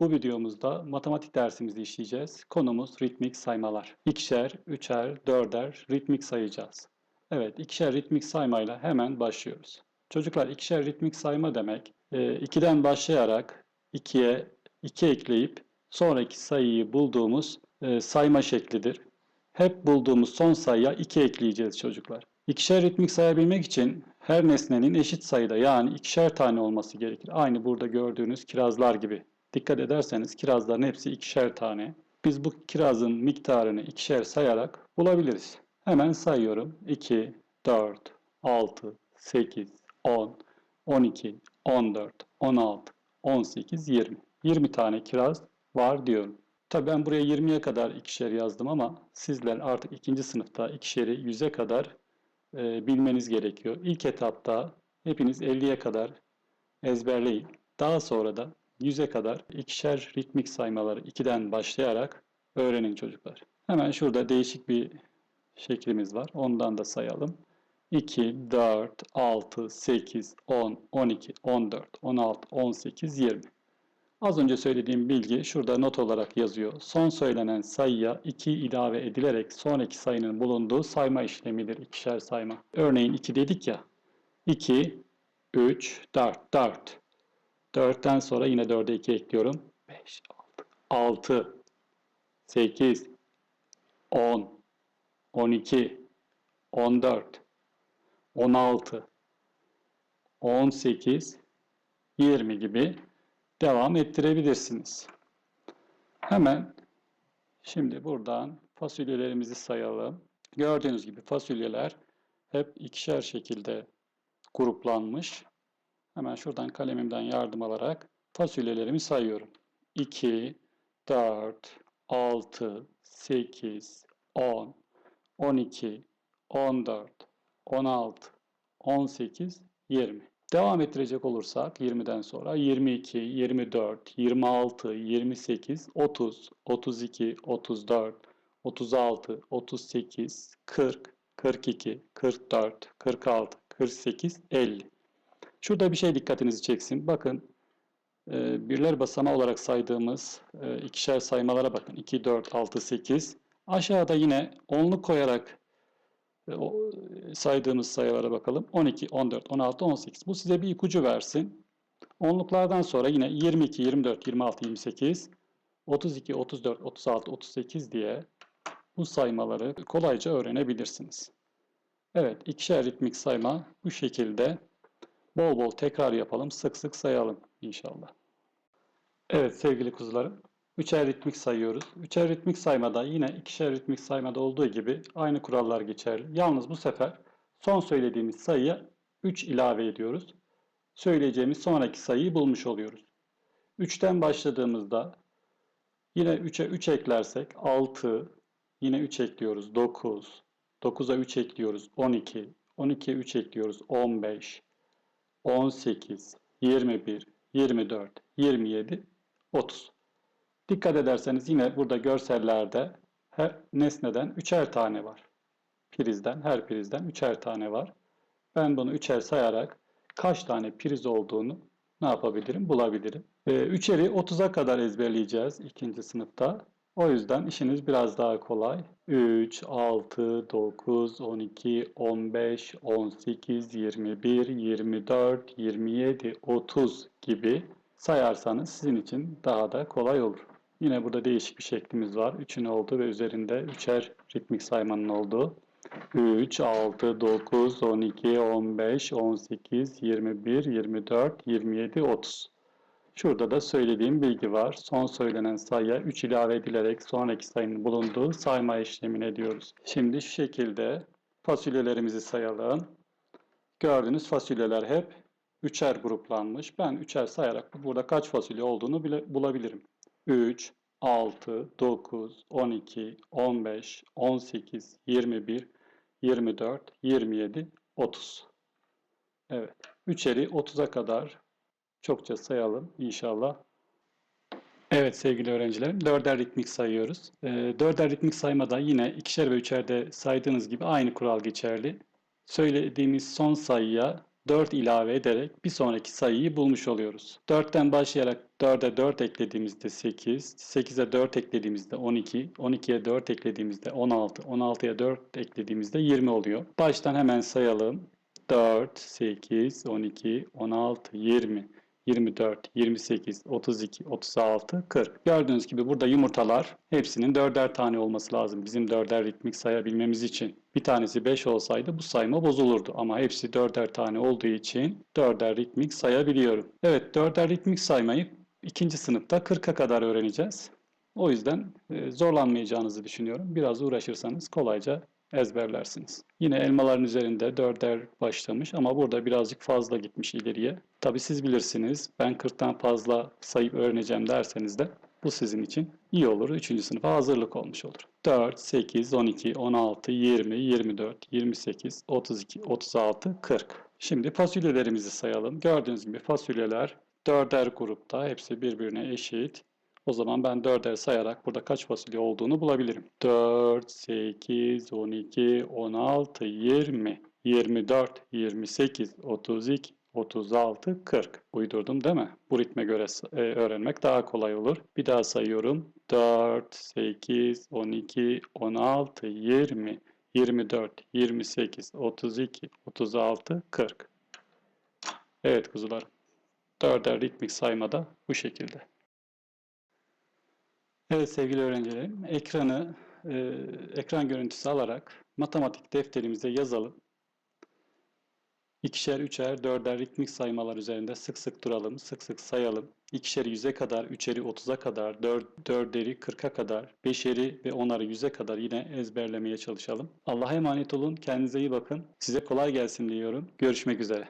Bu videomuzda matematik dersimizi işleyeceğiz. Konumuz ritmik saymalar. İkişer, üçer, dörder ritmik sayacağız. Evet, ikişer ritmik saymayla hemen başlıyoruz. Çocuklar ikişer ritmik sayma demek, 2'den başlayarak 2'ye 2 ekleyip sonraki sayıyı bulduğumuz e, sayma şeklidir. Hep bulduğumuz son sayıya 2 ekleyeceğiz çocuklar. İkişer ritmik sayabilmek için her nesnenin eşit sayıda yani ikişer tane olması gerekir. Aynı burada gördüğünüz kirazlar gibi. Dikkat ederseniz kirazların hepsi ikişer tane. Biz bu kirazın miktarını ikişer sayarak bulabiliriz. Hemen sayıyorum. 2, 4, 6, 8, 10, 12, 14, 16, 18, 20. 20 tane kiraz var diyorum. Tabii ben buraya 20'ye kadar ikişer yazdım ama sizler artık ikinci sınıfta ikişeri 100'e kadar e, bilmeniz gerekiyor. İlk etapta hepiniz 50'ye kadar ezberleyin. Daha sonra da 100'e kadar ikişer ritmik saymaları 2'den başlayarak öğrenin çocuklar. Hemen şurada değişik bir şeklimiz var. Ondan da sayalım. 2, 4, 6, 8, 10, 12, 14, 16, 18, 20. Az önce söylediğim bilgi şurada not olarak yazıyor. Son söylenen sayıya 2 ilave edilerek sonraki sayının bulunduğu sayma işlemidir ikişer sayma. Örneğin 2 dedik ya. 2, 3, 4, 4. 4'ten sonra yine 4'e 2 ekliyorum. 5, 6, 6, 8, 10, 12, 14, 16, 18, 20 gibi devam ettirebilirsiniz. Hemen şimdi buradan fasulyelerimizi sayalım. Gördüğünüz gibi fasulyeler hep ikişer şekilde gruplanmış. Hemen şuradan kalemimden yardım alarak fasulyelerimi sayıyorum. 2, 4, 6, 8, 10, 12, 14, 16, 18, 20. Devam ettirecek olursak 20'den sonra 22, 24, 26, 28, 30, 32, 34, 36, 38, 40, 42, 44, 46, 48, 50. Şurada bir şey dikkatinizi çeksin. Bakın e, birler basamağı olarak saydığımız e, ikişer saymalara bakın. 2, 4, 6, 8. Aşağıda yine onluk koyarak e, saydığımız sayılara bakalım. 12, 14, 16, 18. Bu size bir ipucu versin. Onluklardan sonra yine 22, 24, 26, 28, 32, 34, 36, 38 diye bu saymaları kolayca öğrenebilirsiniz. Evet, ikişer ritmik sayma bu şekilde bol bol tekrar yapalım, sık sık sayalım inşallah. Evet sevgili kuzularım, üçer ritmik sayıyoruz. Üçer ritmik saymada yine ikişer ritmik saymada olduğu gibi aynı kurallar geçerli. Yalnız bu sefer son söylediğimiz sayıya 3 ilave ediyoruz. Söyleyeceğimiz sonraki sayıyı bulmuş oluyoruz. 3'ten başladığımızda yine 3'e 3 eklersek 6, yine 3 ekliyoruz 9, 9'a 3 ekliyoruz 12, 12'ye 3 ekliyoruz 15, 18, 21, 24, 27, 30. Dikkat ederseniz yine burada görsellerde her nesneden üçer tane var. Prizden, her prizden üçer tane var. Ben bunu üçer sayarak kaç tane priz olduğunu ne yapabilirim? Bulabilirim. Ee, üçeri 30'a kadar ezberleyeceğiz ikinci sınıfta. O yüzden işiniz biraz daha kolay. 3, 6, 9, 12, 15, 18, 21, 24, 27, 30 gibi sayarsanız sizin için daha da kolay olur. Yine burada değişik bir şeklimiz var. 3'ün olduğu ve üzerinde üçer ritmik saymanın olduğu. 3, 6, 9, 12, 15, 18, 21, 24, 27, 30. Şurada da söylediğim bilgi var. Son söylenen sayıya 3 ilave edilerek sonraki sayının bulunduğu sayma işlemini ediyoruz. Şimdi şu şekilde fasulyelerimizi sayalım. Gördüğünüz fasulyeler hep üçer gruplanmış. Ben üçer sayarak burada kaç fasulye olduğunu bile bulabilirim. 3, 6, 9, 12, 15, 18, 21, 24, 27, 30. Evet. Üçeri 30'a kadar çokça sayalım inşallah. Evet sevgili öğrencilerim, dörder ritmik sayıyoruz. E, dörder ritmik saymada yine ikişer ve üçerde saydığınız gibi aynı kural geçerli. Söylediğimiz son sayıya 4 ilave ederek bir sonraki sayıyı bulmuş oluyoruz. 4'ten başlayarak 4'e 4 eklediğimizde 8, 8'e 4 eklediğimizde 12, 12'ye 4 eklediğimizde 16, 16'ya 4 eklediğimizde 20 oluyor. Baştan hemen sayalım. 4, 8, 12, 16, 20, 24, 28, 32, 36, 40. Gördüğünüz gibi burada yumurtalar hepsinin dörder tane olması lazım bizim dörder ritmik sayabilmemiz için. Bir tanesi 5 olsaydı bu sayma bozulurdu ama hepsi dörder tane olduğu için dörder ritmik sayabiliyorum. Evet dörder ritmik saymayı ikinci sınıfta 40'a kadar öğreneceğiz. O yüzden e, zorlanmayacağınızı düşünüyorum. Biraz uğraşırsanız kolayca ezberlersiniz. Yine elmaların üzerinde dörder başlamış ama burada birazcık fazla gitmiş ileriye. Tabi siz bilirsiniz. Ben 40'tan fazla sayıp öğreneceğim derseniz de bu sizin için iyi olur. 3. sınıfa hazırlık olmuş olur. 4, 8, 12, 16, 20, 24, 28, 32, 36, 40. Şimdi fasulyelerimizi sayalım. Gördüğünüz gibi fasulyeler dörder grupta. Hepsi birbirine eşit. O zaman ben dörder sayarak burada kaç fasulye olduğunu bulabilirim. 4, 8, 12, 16, 20, 24, 28, 32, 36, 40. Uydurdum değil mi? Bu ritme göre e, öğrenmek daha kolay olur. Bir daha sayıyorum. 4, 8, 12, 16, 20, 24, 28, 32, 36, 40. Evet kuzularım. Dörder ritmik saymada bu şekilde. Evet sevgili öğrencilerim, ekranı e, ekran görüntüsü alarak matematik defterimize yazalım. İkişer, üçer, dörder ritmik saymalar üzerinde sık sık duralım, sık sık sayalım. İkişeri yüze kadar, üçeri otuza kadar, dör, dörderi kırka kadar, beşeri ve onarı yüze kadar yine ezberlemeye çalışalım. Allah'a emanet olun, kendinize iyi bakın. Size kolay gelsin diyorum. Görüşmek üzere.